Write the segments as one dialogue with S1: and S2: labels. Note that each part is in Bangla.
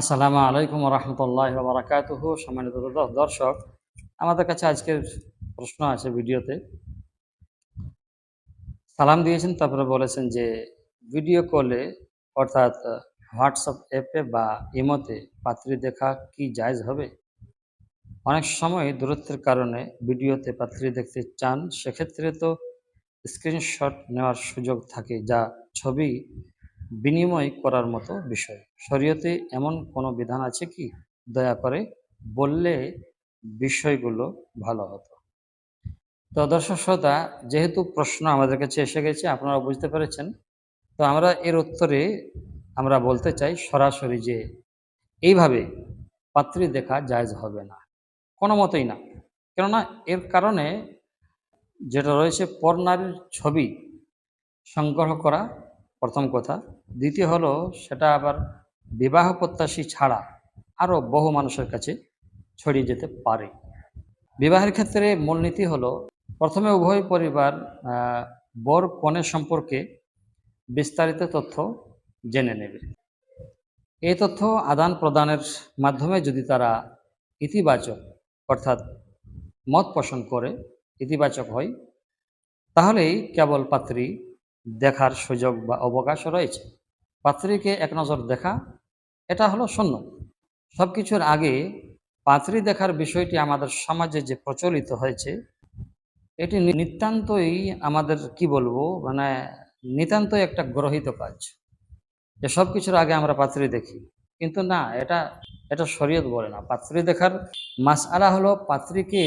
S1: আসসালামু আলাইকুম রহমতুল্লাহ বারাকাতুহ। সম্মানিত দর্শক, আমাদের কাছে আজকের প্রশ্ন আছে ভিডিওতে। সালাম দিয়েছেন, তারপরে বলেছেন যে, ভিডিও কলে, অর্থাৎ হোয়াটসঅ্যাপ অ্যাপে বা ইমোতে পাত্রী দেখা কি জায়জ হবে? অনেক সময় দূরত্বের কারণে ভিডিওতে পাত্রী দেখতে চান, সেক্ষেত্রে তো স্ক্রিনশট নেওয়ার সুযোগ থাকে, যা ছবি বিনিময় করার মতো বিষয়। শরীয়তে এমন কোনো বিধান আছে কি? দয়া করে বললে বিষয়গুলো ভালো হতো। তো দর্শক শ্রোতা, যেহেতু প্রশ্ন আমাদের কাছে এসে গেছে, আপনারা বুঝতে পেরেছেন। তো আমরা এর উত্তরে আমরা বলতে চাই সরাসরি যে, এইভাবে পাত্রী দেখা জায়জ হবে না। কোনো মতেই না। কেননা এর কারণে যেটা রয়েছে, পর নারীর ছবি সংগ্রহ করা প্রথম কথা। দ্বিতীয় হলো, সেটা আবার বিবাহ প্রত্যাশী ছাড়া আরও বহু মানুষের কাছে ছড়িয়ে যেতে পারে। বিবাহের ক্ষেত্রে মূলনীতি হলো, প্রথমে উভয় পরিবার বর কনের সম্পর্কে বিস্তারিত তথ্য জেনে নেবে। এই তথ্য আদান প্রদানের মাধ্যমে যদি তারা ইতিবাচক, অর্থাৎ মত পোষণ করে, ইতিবাচক হয়, তাহলেই কেবল পাত্রী দেখার সুযোগ বা অবকাশ রয়েছে। পাত্রীকে এক নজর দেখা, এটা হলো শূন্য। সব কিছুর আগে পাত্রী দেখার বিষয়টি আমাদের সমাজে যে প্রচলিত হয়েছে, এটি নিতান্তই আমাদের, কি বলব মানে নিতান্তই একটা গ্রহিত কাজ। যে সব কিছুর আগে আমরা পাত্রী দেখি। কিন্তু না, এটা এটা শরীয়ত বলে না। পাত্রী দেখার মাস আলা হলো পাত্রীকে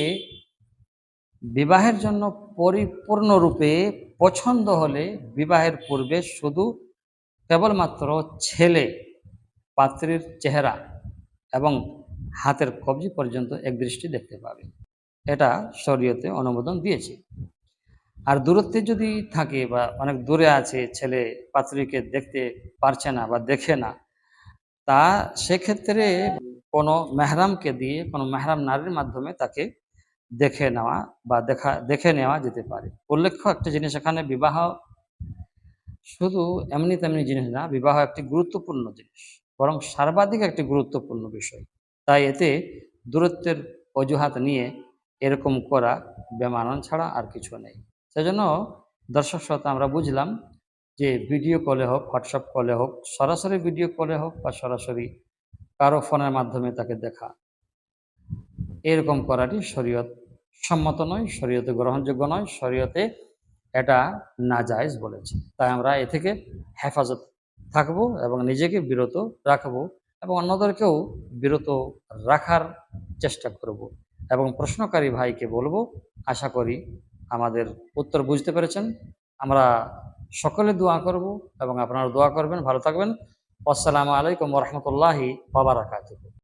S1: বিবাহের জন্য পরিপূর্ণরূপে পছন্দ হলে বিবাহের পূর্বে শুধু কেবলমাত্র ছেলে পাত্রীর চেহারা এবং হাতের কবজি পর্যন্ত এক দৃষ্টি দেখতে পাবে। এটা শরীয়তে অনুমোদন দিয়েছে। আর দূরত্বে যদি থাকে বা অনেক দূরে আছে ছেলে পাত্রীকে দেখতে পারছে না বা দেখে না, তা সেক্ষেত্রে কোনো মেহরামকে দিয়ে, কোনো মেহরাম নারীর মাধ্যমে তাকে দেখে নেওয়া বা দেখা, দেখে নেওয়া যেতে পারে। উল্লেখ্য একটা জিনিস এখানে, বিবাহ শুধু এমনি তেমনি জিনিস না, বিবাহ একটি গুরুত্বপূর্ণ জিনিস, বরং সর্বাধিক একটি গুরুত্বপূর্ণ বিষয়। তাই এতে দূরত্বের অজুহাত নিয়ে এরকম করা বেমানান ছাড়া আর কিছু নেই। সেজন্য দর্শক শ্রোতা, আমরা বুঝলাম যে ভিডিও কলে হোক, হোয়াটসঅ্যাপ কলে হোক, সরাসরি ভিডিও কলে হোক বা সরাসরি কারও ফোনের মাধ্যমে তাকে দেখা এরকম করাটি শরীয়ত সম্মত নয়, শরীয়তে গ্রহণযোগ্য নয়, শরীয়তে এটা নাজায়েজ বলেছে। তাই আমরা এ থেকে হেফাজত থাকব এবং নিজেকে বিরত রাখব এবং অন্যদেরকেও বিরত রাখার চেষ্টা করব এবং প্রশ্নকারী ভাইকে বলব, আশা করি আমাদের উত্তর বুঝতে পেরেছেন। আমরা সকলে দোয়া করব এবং আপনারা দোয়া করবেন, ভালো থাকবেন। আসসালামু আলাইকুম রহমতুল্লাহি বাবারাকাতুহ